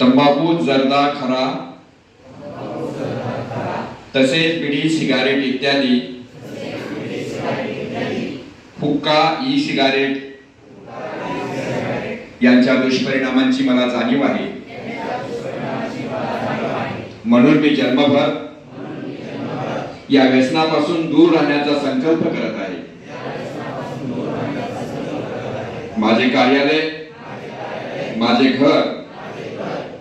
तंबाखू जर्दा खरा. तसेच बिडी सिगारेट इत्यादी. हुक्का ई सिगारेट यांच्या दुष्परिणामांची मला जाणीव आहे. म्हणून मी जन्मभर या व्यसनापासून दूर राहण्याचा संकल्प करत आहे. माझे कार्यालय माझे घर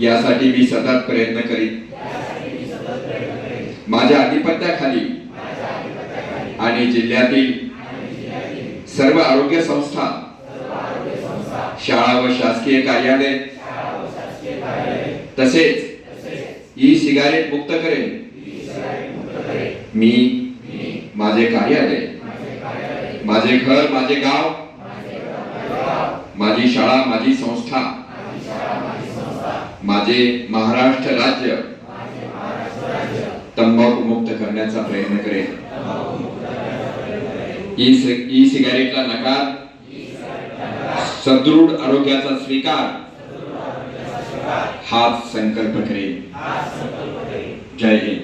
यासाठी मी सतत प्रयत्न करीन. माझ्या आधिपत्याखाली आणि जिल्ह्यातील सर्व आरोग्य संस्था शाळा व शासकीय कार्यालय तसेच ई सिगारेट मुक्त करेन. मी माझे कार्यालय माझे घर माझे गाव माझी शाळा माझी संस्था माझे महाराष्ट्र राज्य तंबाखू मुक्त करण्याचा प्रयत्न करेल ई सिगारेटला नकार. सदृढ आरोग्याचा स्वीकार. हाच संकल्प करेल जय हिंद.